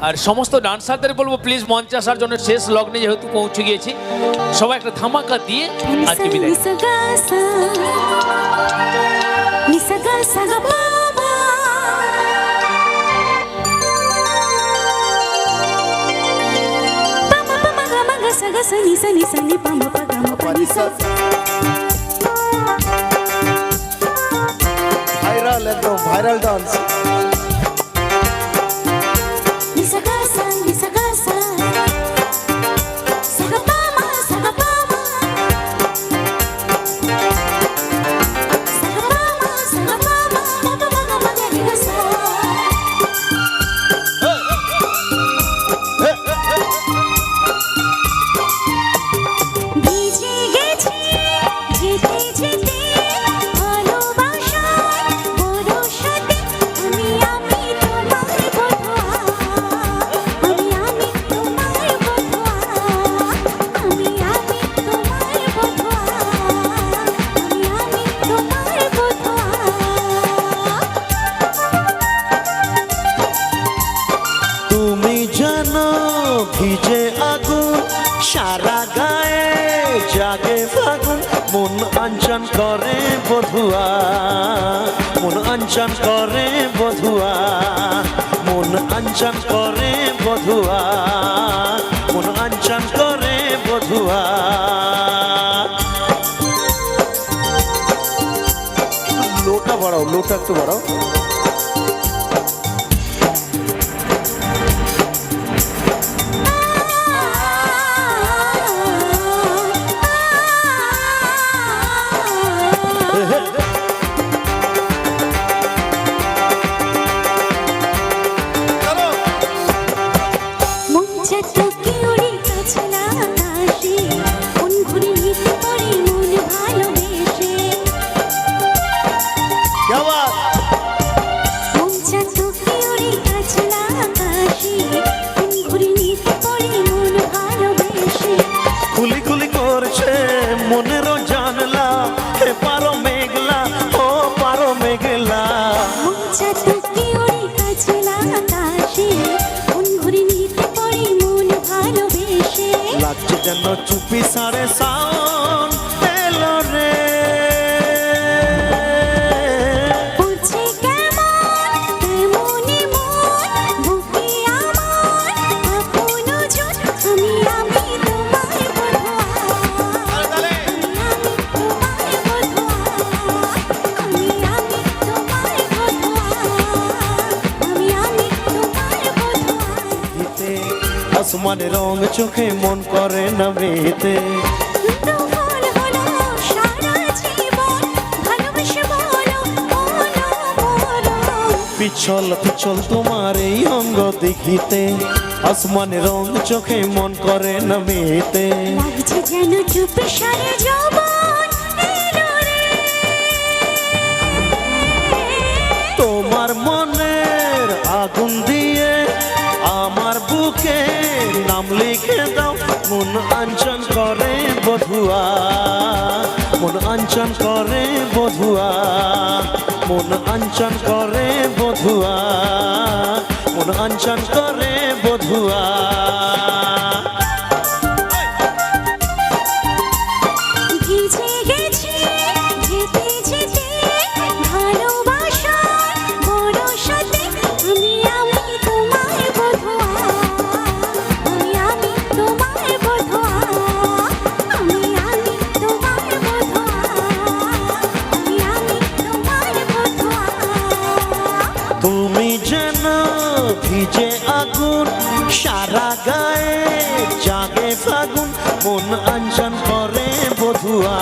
আর সমস্ত ডান্সারদের বলব প্লিজ মঞ্চে আসার জন্য শেষ লগ্নে যেহেতু পৌঁছে গিয়েছি সবাই একটা ধামাকা দিয়ে আজকে বিদায় એકદમ વાયરલ ડાન્સ ভিজে আগুন, সারা গায়ে জাগে ফাগুন। মন আঞ্চন করে বধুয়া, মন আঞ্চন করে বধুয়া, মন আঞ্চন করে বধুয়া, মন আঞ্চন করে বধুয়া। লোটা বাড়াও, লোটা একটু বাড়াও। মনের জানলা হে পারো মেঘলা ও পারো মেঘলা। লাগছে যেন চুপি সাড়ে সাউন আসমানের রং চোখে মন করে না মেতে তোমার পিছল পিছল তোমার এই অঙ্গ দেখিতে আসমানের রং চোখে মন করে না মেতে যেন চুপে সারে যৌবন বুকে নাম লিখে দাও। মন আঞ্চন করে বধুয়া। মন আঞ্চন করে বধুয়া। মন আঞ্চন করে বধুয়া। মন আঞ্চন করে ভিজে আগুন সারা গায়ে জাগে ফাগুন মন আঞ্চন করে বধুয়া।